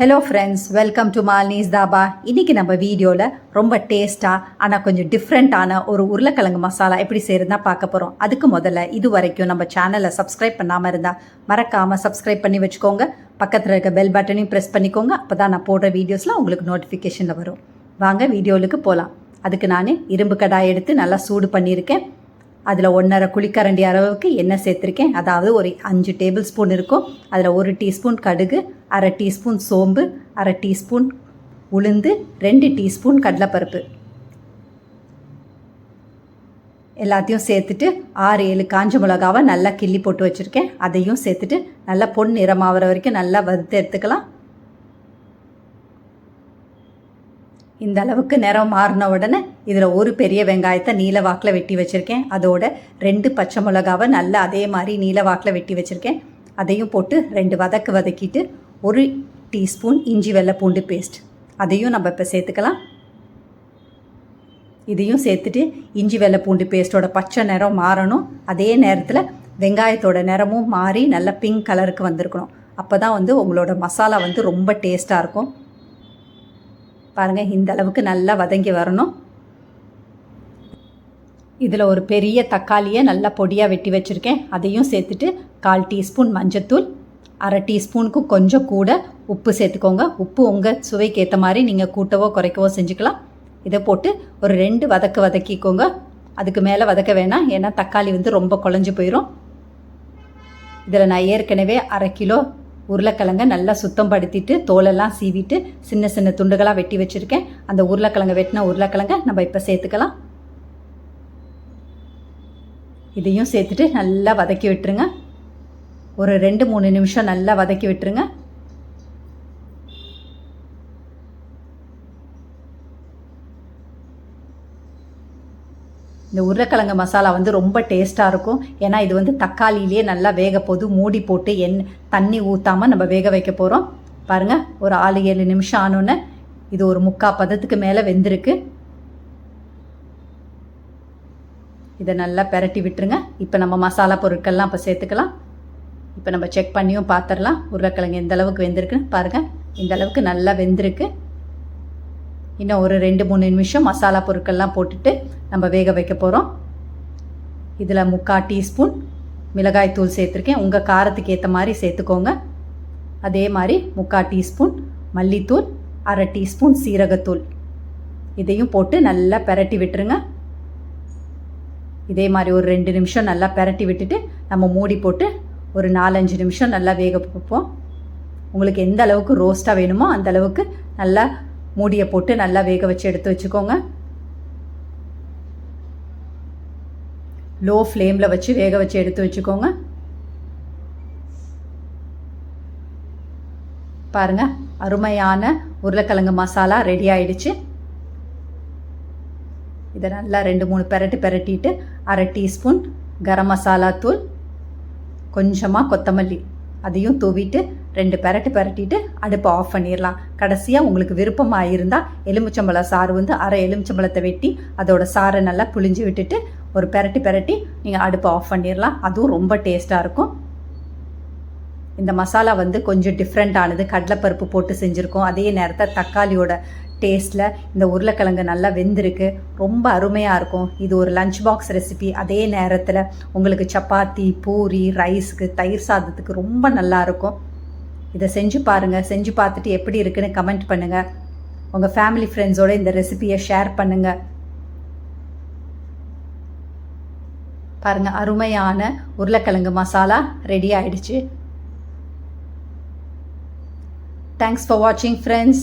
Hello friends welcome to Malnis Dhaba இன்றைக்கி நம்ம வீடியோவில் ரொம்ப டேஸ்ட்டாக ஆனால் கொஞ்சம் டிஃப்ரெண்ட்டான ஒரு உருளைக்கிழங்கு மசாலா எப்படி செய்கிறதுனா பார்க்க போகிறோம் அதுக்கு முதல்ல இது வரைக்கும் நம்ம சேனலை சப்ஸ்கிரைப் பண்ணாமல் இருந்தால் மறக்காமல் சப்ஸ்கிரைப் பண்ணி வச்சுக்கோங்க. பக்கத்தில் இருக்க பெல் பட்டனையும் ப்ரெஸ் பண்ணிக்கோங்க. அப்போ தான் நான் போடுற வீடியோஸ்லாம் உங்களுக்கு நோட்டிஃபிகேஷனில் வரும். வாங்க வீடியோவுக்கு போகலாம் அதுக்கு நான் இரும்பு கடாய் எடுத்து நல்லா சூடு பண்ணியிருக்கேன். அதில் ஒன்றரை குழிக்கரண்டி அளவுக்கு எண்ணெய் சேர்த்துருக்கேன். அதாவது ஒரு அஞ்சு டேபிள் ஸ்பூன் இருக்கும். அதில் ஒரு டீஸ்பூன் கடுகு அரை டீஸ்பூன் சோம்பு அரை டீஸ்பூன் உளுந்து ரெண்டு டீஸ்பூன் கடலைப்பருப்பு. எல்லாத்தையும் சேர்த்துட்டு ஆறு ஏழு காஞ்ச மிளகாவை நல்லா கிள்ளி போட்டு வச்சுருக்கேன். அதையும் சேர்த்துட்டு நல்லா பொன் நிறமாகிற வரைக்கும் நல்லா வறுத்து எடுத்துக்கலாம். இந்த அளவுக்கு நிறம் மாறின உடனே இதில் ஒரு பெரிய வெங்காயத்தை நீல வாக்கில் வெட்டி வச்சுருக்கேன். அதோட ரெண்டு பச்சை மிளகாவை நல்லா அதே மாதிரி நீல வாக்கில் வெட்டி வச்சுருக்கேன். அதையும் போட்டு ரெண்டு வதக்கு வதக்கிட்டு ஒரு டீஸ்பூன் இஞ்சி வெள்ளை பூண்டு பேஸ்ட். அதையும் நம்ம இப்போ சேர்த்துக்கலாம். இதையும் சேர்த்துட்டு இஞ்சி வெள்ளை பூண்டு பேஸ்ட்டோட பச்சை நிறம் மாறணும். அதே நேரத்தில் வெங்காயத்தோட நிறமும் மாறி நல்லா பிங்க் கலருக்கு வந்திருக்கணும். அப்போ தான் வந்து உங்களோட மசாலா வந்து ரொம்ப டேஸ்ட்டாக இருக்கும். பாருங்கள் இந்த அளவுக்கு நல்லா வதங்கி வரணும். இதில் ஒரு பெரிய தக்காளியை நல்லா பொடியாக வெட்டி வச்சுருக்கேன். அதையும் சேர்த்துட்டு கால் டீஸ்பூன் மஞ்சத்தூள் அரை டீஸ்பூனுக்கு கொஞ்சம் கூட உப்பு சேர்த்துக்கோங்க. உப்பு உங்கள் சுவைக்கு ஏற்ற மாதிரி நீங்கள் கூட்டவோ குறைக்கவோ செஞ்சுக்கலாம். இதை போட்டு ஒரு ரெண்டு வதக்க வதக்கிக்கோங்க. அதுக்கு மேலே வதக்க வேணாம் ஏன்னா தக்காளி வந்து ரொம்ப குழஞ்சி போயிடும் இதில் நான் ஏற்கனவே அரை கிலோ உருளைக்கிழங்க நல்லா சுத்தம் படுத்திட்டு தோலெல்லாம் சீவிட்டு சின்ன சின்ன துண்டுகளாக வெட்டி வச்சுருக்கேன். அந்த உருளைக்கிழங்க வெட்டின உருளைக்கிழங்க நம்ம இப்போ சேர்த்துக்கலாம். இதையும் சேர்த்துட்டு நல்லா வதக்கி விட்டுருங்க. ஒரு ரெண்டு மூணு நிமிஷம் நல்லா வதக்கி விட்டுருங்க. இந்த உருளைக்கிழங்கு மசாலா வந்து ரொம்ப டேஸ்ட்டாக இருக்கும். ஏன்னா இது வந்து தக்காளியிலேயே நல்லா வேக போது மூடி போட்டு எண் தண்ணி ஊற்றாமல் நம்ம வேக வைக்க போகிறோம் பாருங்கள் ஒரு ஆறு ஏழு நிமிஷம் ஆனோன்னே இது ஒரு முக்கால் பதத்துக்கு மேலே வெந்திருக்கு. இதை நல்லா பெரட்டி விட்டுருங்க. இப்போ நம்ம மசாலா பொருட்கள்லாம் இப்போ சேர்த்துக்கலாம். இப்போ நம்ம செக் பண்ணியும் பார்த்துடலாம் உருளைக்கிழங்கு எந்த அளவுக்கு வெந்திருக்குன்னு பாருங்கள் இந்த அளவுக்கு நல்லா வெந்திருக்கு. இன்னும் ஒரு ரெண்டு மூணு நிமிஷம் மசாலா பொருட்கள்லாம் போட்டுட்டு நம்ம வேக வைக்க போகிறோம் இதில் முக்கால் டீஸ்பூன் மிளகாய் தூள் சேர்த்துருக்கேன். உங்கள் காரத்துக்கு ஏற்ற மாதிரி சேர்த்துக்கோங்க. அதே மாதிரி முக்கால் டீஸ்பூன் மல்லித்தூள் அரை டீஸ்பூன் சீரகத்தூள். இதையும் போட்டு நல்லா பெரட்டி விட்டுருங்க. இதே மாதிரி ஒரு ரெண்டு நிமிஷம் நல்லா பெரட்டி விட்டுட்டு நம்ம மூடி போட்டு ஒரு நாலஞ்சு நிமிஷம் நல்லா வேக வைப்போம். உங்களுக்கு எந்த அளவுக்கு ரோஸ்ட்டாக வேணுமோ அந்த அளவுக்கு நல்லா மூடியை போட்டு நல்லா வேக வச்சு எடுத்து வச்சுக்கோங்க. லோ ஃப்ளேமில் வச்சு வேக வச்சு எடுத்து வச்சுக்கோங்க. பாருங்க அருமையான உருளைக்கிழங்கு மசாலா ரெடி ஆயிடுச்சு. இதை நல்லா ரெண்டு மூணு பெரட்டு பெரட்டிட்டு அரை டீஸ்பூன் கரம் மசாலா தூள் கொஞ்சமாக கொத்தமல்லி. அதையும் தூவிட்டு ரெண்டு பெரட்டு பெரட்டிட்டு அடுப்பை ஆஃப் பண்ணிடலாம். கடைசியாக உங்களுக்கு விருப்பமாக இருந்தால் எலுமிச்சம்பழம் சாறு வந்து அரை எலுமிச்சம்பழத்தை வெட்டி அதோட சாறை நல்லா புளிஞ்சு விட்டுட்டு ஒரு பெரட்டி பெரட்டி நீங்கள் அடுப்பை ஆஃப் பண்ணிடலாம். அதுவும் ரொம்ப டேஸ்ட்டாக இருக்கும். இந்த மசாலா வந்து கொஞ்சம் டிஃப்ரெண்ட்டானது கடலைப்பருப்பு போட்டு செஞ்சுருக்கோம். அதே நேரத்தில் தக்காளியோட டேஸ்ட்டில் இந்த உருளைக்கிழங்கு நல்லா வெந்திருக்கு. ரொம்ப அருமையாக இருக்கும். இது ஒரு லஞ்ச் பாக்ஸ் ரெசிபி அதே நேரத்தில் உங்களுக்கு சப்பாத்தி பூரி ரைஸுக்கு தயிர் சாதத்துக்கு ரொம்ப நல்லாயிருக்கும் இதை செஞ்சு பாருங்கள் செஞ்சு பார்த்துட்டு எப்படி இருக்குன்னு கமெண்ட் பண்ணுங்கள் உங்கள் ஃபேமிலி ஃப்ரெண்ட்ஸோட இந்த ரெசிபியை ஷேர் பண்ணுங்கள் பாருங்கள் அருமையான உருளைக்கிழங்கு மசாலா ரெடி ஆயிடுச்சு. தேங்க்ஸ் ஃபார் வாட்சிங் ஃப்ரெண்ட்ஸ்